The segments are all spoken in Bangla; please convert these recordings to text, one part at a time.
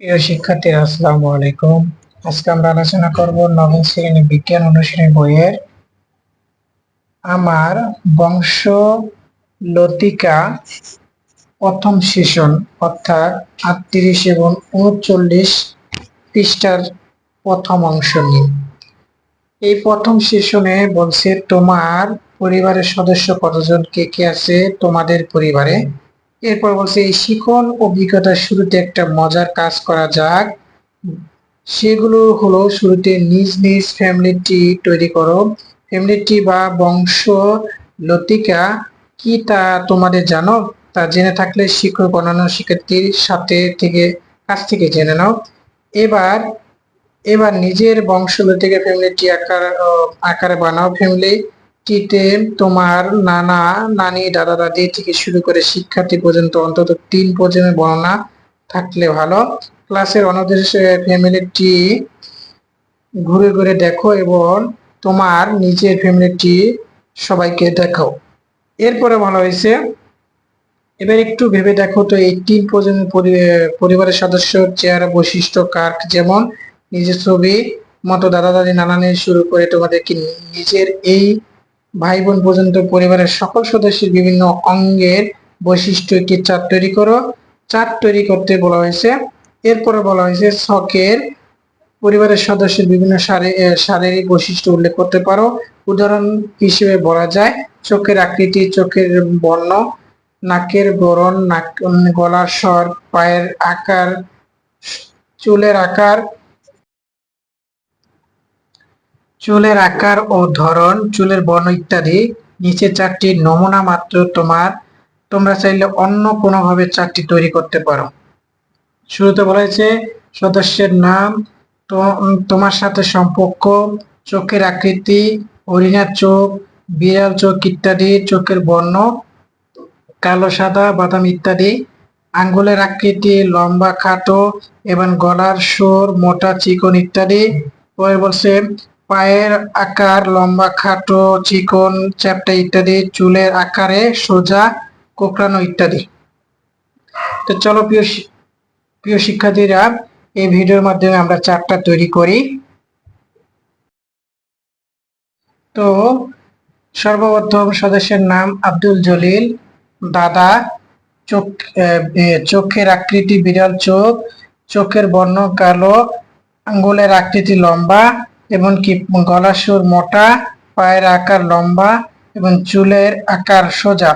প্রিয় শিক্ষার্থী, আসসালামু আলাইকুম। আজকে আমরা আলোচনা করব নবম শ্রেণি বিজ্ঞান অনুশীলনী বইয়ের আমার বংশ লতিকা প্রথম সেশন, অর্থাৎ আটত্রিশ এবং উনচল্লিশ পৃষ্ঠার প্রথম অংশ নিয়ে। এই প্রথম সেশনে বলছে, তোমার পরিবারের সদস্য কতজন? কে কে আছে? তোমাদের পরিবারে এরপর বলছে, এই শিখন অভিজ্ঞতার শুরুতে একটা মজার কাজ করা যাক। সেগুলো হলো শুরুতে নিজ নিজ ফ্যামিলি ট্রি তৈরি করো। ফ্যামিলি ট্রি বা বংশ, লতিকা, কি তা তোমাদের জানো? তা জেনে থাকলে শিক্ষক অন্যান্য শিক্ষার্থীর সাথে থেকে, কাছ থেকে জেনে নাও। এবার এবার নিজের বংশ, লতিকা ফ্যামিলি ট্রি আকার আকারে বানাও ফ্যামিলি। টিতে তোমার নানা, নানি, দাদা, দাদি থেকে শুরু করে শিক্ষার্থী পর্যন্ত অন্তত তিন প্রজন্মের বর্ণনা থাকলে ভালো। ক্লাসের অন্যদের ফ্যামিলিটি ঘুরে ঘুরে দেখো এবং তোমার নিজের ফ্যামিলিটি সবাইকে দেখাও। এরপরে ভালো হয়েছে, এবার একটু ভেবে দেখো তো এই তিন প্রজন্মের পরি- পরিবারের সদস্য চেহারা বৈশিষ্ট্য কার্ক যেমন নিজের ছবি, মতো দাদা, দাদি নানানের শুরু করে তোমাদেরকে নিজের এই ভাই বোন পর্যন্ত পরিবারের সকল সদস্যের বিভিন্ন অঙ্গের বৈশিষ্ট্য একটি চার্ট তৈরি করো। চার্ট তৈরি করতে বলা হয়েছে, এরপরে বলা হয়েছে ছকের পরিবারের সদস্যের বিভিন্ন শারী- শারীরিক বৈশিষ্ট্য উল্লেখ করতে পারো। উদাহরণ হিসেবে বলা যায়, চোখের আকৃতি, চোখের বর্ণ, নাকের গড়ন, নাক গলার স্বর, পায়ের আকার, চুলের আকার চুলের আকার ও ধরন, চুলের বর্ণ ইত্যাদি। নিচে চারটি নমুনা মাত্র তোমার। তোমরা চাইলে অন্য কোনোভাবে চারটি তৈরি করতে পারো। শুরুতে বলা হয়েছে, সদস্যের নাম তোমার সাথে সম্পর্ক, চোখের আকৃতি, হরিণার চোখ, বিড়াল চোখ ইত্যাদি, চোখের বর্ণ, কালো, সাদা, বাদাম ইত্যাদি। আঙ্গুলের আকৃতি, লম্বা, খাটো, এবং গলার সুর, মোটা, চিকন ইত্যাদি। পরে বলছে পায়ের আকার, লম্বা খাটো চিকন চ্যাপ্টা ইত্যাদি, চুলের আকারে সোজা কোকড়ানো ইত্যাদি। তো চলো প্রিয় প্রিয় শিক্ষার্থীরা, এই ভিডিওর মাধ্যমে আমরা চারটা তৈরি করি। তো সর্বপ্রথম সদস্যের নাম আব্দুল জলিল, দাদা, চোখ চোখের আকৃতি বিড়াল চোখ, চোখের বর্ণ কালো, আঙ্গুলের আকৃতি লম্বা এবং কি গলার সুর মোটা, পায়ের আকার লম্বা এবং চুলের আকার সোজা।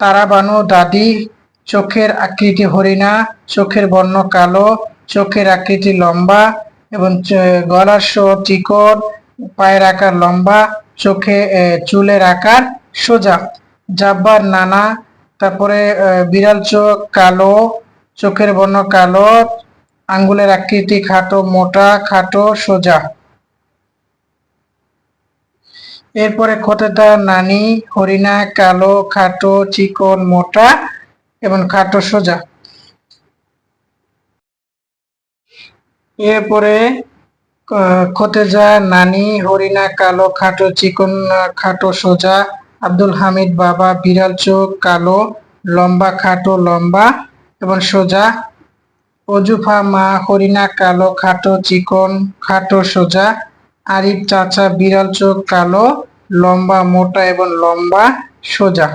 তারা বানু, দাদি, চোখের আকৃতি হরিণা, চোখের বর্ণ কালো, চোখের আকৃতি লম্বা এবং গলার সুর চিকন, পায়ের আকার লম্বা, চোখে চুলের আকার সোজা। জাব্বার নানা, তারপরে বিড়াল চোখ কালো, চোখের বর্ণ কালো, আঙ্গুলের আকৃতি খাটো, মোটা, খাটো, সোজা। এরপরে খোতেদার নানি, হরিণা, কালো, খাটো, চিকন, মোটা এবং খাটো, সোজা। এরপরে খোতেজা নানি, হরিণা, কালো, খাটো, চিকন, খাটো, সোজা। আব্দুল হামিদ বাবা, বিড়াল চোখ, কালো, লম্বা, খাটো, লম্বা এবং সোজা। অজুফা মা, হরিণা, কালো, খাটো, চিকন, খাটো, সোজা। আরিফ চাচা, বিড়াল চোখ, কালো লম্বা মোটা এবং লম্বা সোজা।